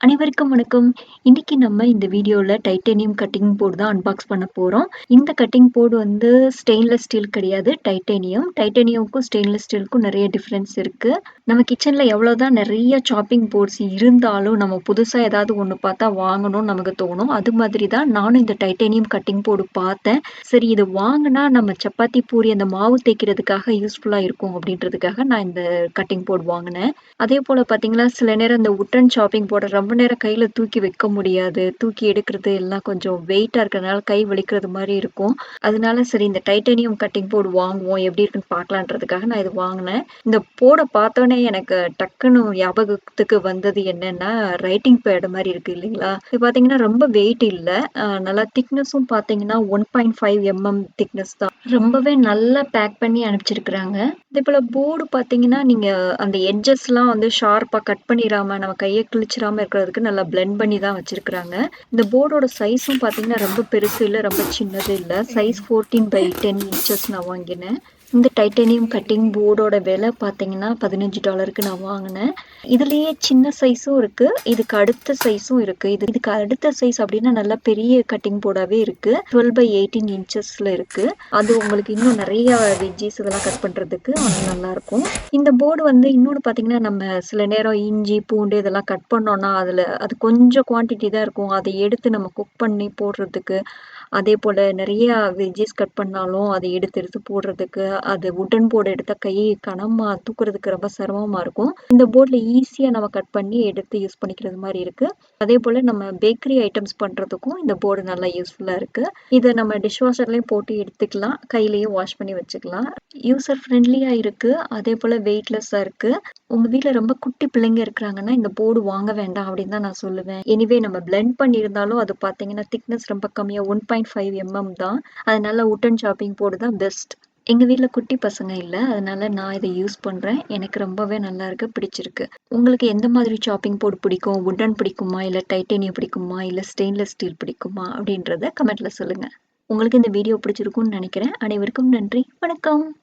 அனைவருக்கும் வணக்கம். இன்னைக்கு நம்ம இந்த வீடியோல டைட்டேனியம் கட்டிங் போர்டு தான் அன்பாக்ஸ் பண்ண போறோம். இந்த கட்டிங் போர்டு வந்து ஸ்டெயின்லெஸ் ஸ்டீல் கிடையாது, டைட்டேனியம். டைட்டேனியமுக்கும் ஸ்டெயின்லெஸ் ஸ்டீலுக்கும் நிறைய டிஃபரன்ஸ் இருக்கு. நம்ம கிச்சன்ல எவ்வளோதான் நிறைய சாப்பிங் போர்ட்ஸ் இருந்தாலும், நம்ம புதுசா ஏதாவது ஒண்ணு பார்த்தா வாங்கணும்னு நமக்கு தோணும். அது மாதிரி தான் நானும் இந்த டைட்டேனியம் கட்டிங் போர்டு பார்த்தேன். சரி இது வாங்கினா நம்ம சப்பாத்தி, பூரி அந்த மாவு தேய்க்கிறதுக்காக யூஸ்ஃபுல்லா இருக்கும் அப்படின்றதுக்காக நான் இந்த கட்டிங் போர்டு வாங்கினேன் அதே போல் பார்த்தீங்கன்னா, சில நேரம் இந்த உட்டன் சாப்பிங் போர்டு ரொம்ப நேரம் கையில் தூக்கி வைக்க முடியாது. தூக்கி எடுக்கிறது எல்லாம் கொஞ்சம் வெயிட்டாக இருக்கிறதுனால கை வலிக்கிறது மாதிரி இருக்கும். அதனால சரி இந்த டைட்டானியம் கட்டிங் போர்டு வாங்குவோம். எப்படி இருக்குன்னு பார்க்கலான்றதுக்காக நான் இது வாங்கினேன் இந்த போர்டை பார்த்தோன்னே எனக்கு டக்குன்னு ஞாபகத்துக்கு வந்தது என்னன்னா, ரைட்டிங் பேடு மாதிரி இருக்கு இல்லைங்களா? இது பார்த்தீங்கன்னா ரொம்ப வெயிட் இல்லை நல்லா திக்னஸும் பார்த்தீங்கன்னா 1.5 எம்எம் திக்னஸ் தான். ரொம்பவே நல்லா பேக் பண்ணி அனுப்பிச்சிருக்கிறாங்க. அதேபோல போர்டு பார்த்தீங்கன்னா, நீங்க அந்த எட்ஜஸ்லாம் வந்து ஷார்ப்பா கட் பண்ணிறாம, நம்ம கைய கிழிச்சிராம இருக்கிறதுக்கு நல்லா பிளெண்ட் பண்ணி தான் வச்சிருக்கிறாங்க. இந்த போர்டோட சைஸும் பார்த்தீங்கன்னா, ரொம்ப பெருசு இல்ல, ரொம்ப சின்னது இல்ல. சைஸ் 14/10 இன்ச்சஸ் நான் வாங்கினேன். இந்த டைட்டேனியம் கட்டிங் போர்டோட விலை பார்த்தீங்கன்னா, $15க்கு நான் வாங்கினேன். இதுலேயே சின்ன சைஸும் இருக்குது இதுக்கு அடுத்த சைஸும் இருக்குது இது இதுக்கு அடுத்த சைஸ் அப்படின்னா நல்லா பெரிய கட்டிங் போர்டாகவே இருக்குது டுவெல் பை எயிட்டீன் இன்ச்சஸில் இருக்குது அது உங்களுக்கு இன்னும் நிறையா வெஜ்ஜீஸ் இதெல்லாம் கட் பண்ணுறதுக்கு நல்லாயிருக்கும். இந்த போர்டு வந்து இன்னொன்று பார்த்தீங்கன்னா, நம்ம சில நேரம் இஞ்சி, பூண்டு இதெல்லாம் கட் பண்ணோன்னா அதில் அது கொஞ்சம் குவான்டிட்டி தான் இருக்கும். அதை எடுத்து நம்ம குக் பண்ணி போடுறதுக்கு, அதே போல் நிறைய வெஜ்ஜீஸ் கட் பண்ணாலும் அதை எடுத்து எடுத்து போடுறதுக்கு, அது வுட்டன் போர்டு எடுத்தால் கை கனமாக தூக்குறதுக்கு ரொம்ப சிரமமாக இருக்கும். இந்த போர்டில் ஈஸியாக நம்ம கட் பண்ணி எடுத்து யூஸ் பண்ணிக்கிறது மாரி இருக்கு. அதேபோல நம்ம பேக்கரி ஐட்டம்ஸ் பண்ணுறதுக்கும் இந்த போர்டு நல்லா யூஸ்ஃபுல்லாக இருக்குது இதை நம்ம டிஷ் வாஷர்லேயும் போட்டு எடுத்துக்கலாம். கையிலையும் வாஷ் பண்ணி வச்சுக்கலாம். யூசர் இருக்குது அதே போல் வெயிட்லெஸ்ஸாக இருக்குது உங்க வீட்டில் ரொம்ப குட்டி பிள்ளைங்க இருக்கிறாங்கன்னா, இந்த போர்டு வாங்க வேண்டாம் அப்படின்னு தான் நான் சொல்லுவேன். எனிவே நம்ம பிளெண்ட் பண்ணியிருந்தாலும் அது பார்த்தீங்கன்னா, திக்னஸ் ரொம்ப கம்மியாக ஒன் பாயிண்ட் ஃபைவ் எம்எம் தான். அதனால வுட்டன் சாப்பிங் போர்டு தான் பெஸ்ட். எங்க வீட்டில் குட்டி பசங்க இல்ல. அதனால நான் இதை யூஸ் பண்றேன். எனக்கு ரொம்பவே நல்லாருக்கு, பிடிச்சிருக்கு. உங்களுக்கு எந்த மாதிரி சாப்பிங் போர்டு பிடிக்கும்? வுட்டன் பிடிக்குமா? இல்ல டைட்டேனியம் பிடிக்குமா? இல்ல ஸ்டெயின்லெஸ் ஸ்டீல் பிடிக்குமா? அப்படின்றத கமெண்ட்ல சொல்லுங்க. உங்களுக்கு இந்த வீடியோ பிடிச்சிருக்கும்னு நினைக்கிறேன் அனைவருக்கும் நன்றி. வணக்கம்.